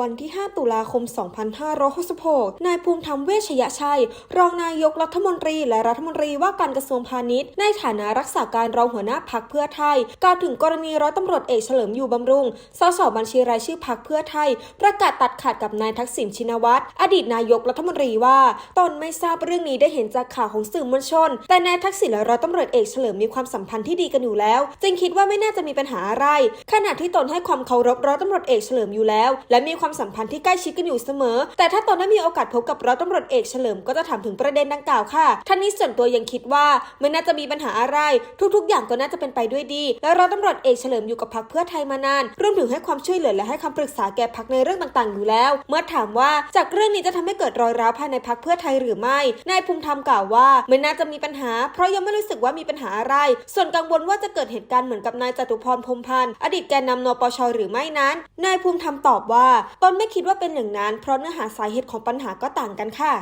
วันที่ 5 ตุลาคม 2566 นายภูมิธรรมเวชยชัย รองนายกรัฐมนตรีและรัฐมนตรีว่าการกระทรวงพาณิชย์ ในฐานะรักษาการรองหัวหน้าพักเพื่อไทย กล่าวถึงกรณีร้อยตำรวจเอกเฉลิมอยู่บำรุง สสบัญชีรายชื่อพักเพื่อไทย ประกาศตัดขาดกับนายทักษิณชินวัตร อดีตนายกรัฐมนตรีว่า ตนไม่ทราบเรื่องนี้ได้เห็นจากข่าวของสื่อมวลชน แต่นายทักษิณและร้อยตำรวจเอกเฉลิมมีความสัมพันธ์ที่ดีกันอยู่แล้ว จึงคิดว่าไม่น่าจะมีปัญหาอะไร ขณะที่ตนให้ความเคารพร้อยตำรวจเอกเฉลิมอยู่แล้ว และมีความสัมพันธ์ที่ใกล้ชิดกันอยู่เสมอ แต่ถ้าตนได้มีโอกาสพบกับร้อยตำรวจเอกเฉลิมก็จะถามถึงประเด็นดังกล่าวค่ะท่านนี้ส่วนตัวยังคิดว่าไม่น่าจะมีปัญหาอะไร ทุกๆ อย่างก็น่าจะเป็นไปด้วยดี และร้อยตำรวจเอกเฉลิมอยู่กับพรรคเพื่อไทยมานานรวมถึงให้ความช่วยเหลือและให้คำปรึกษาแก่พรรคในเรื่องต่างๆ อยู่แล้ว เมื่อถามว่าจากเรื่องนี้จะทำให้เกิดรอยร้าวภายในพรรคเพื่อไทยหรือไม่นายภูมิธรรมกล่าวว่าไม่น่าจะมีปัญหา เพราะยังไม่รู้สึกว่ามีปัญหาอะไร ส่วนกังวลว่าจะเกิดเหตุการณ์เหมือนกับนายจตุพรพรมพันธ์อดีตแกนนำนปชหรือไม่นั้น นายภูมิธรรมตอบว่าตนไม่คิดว่าเป็นอย่างนั้น เพราะเนื้อหาสาเหตุของปัญหาก็ต่างกันค่ะ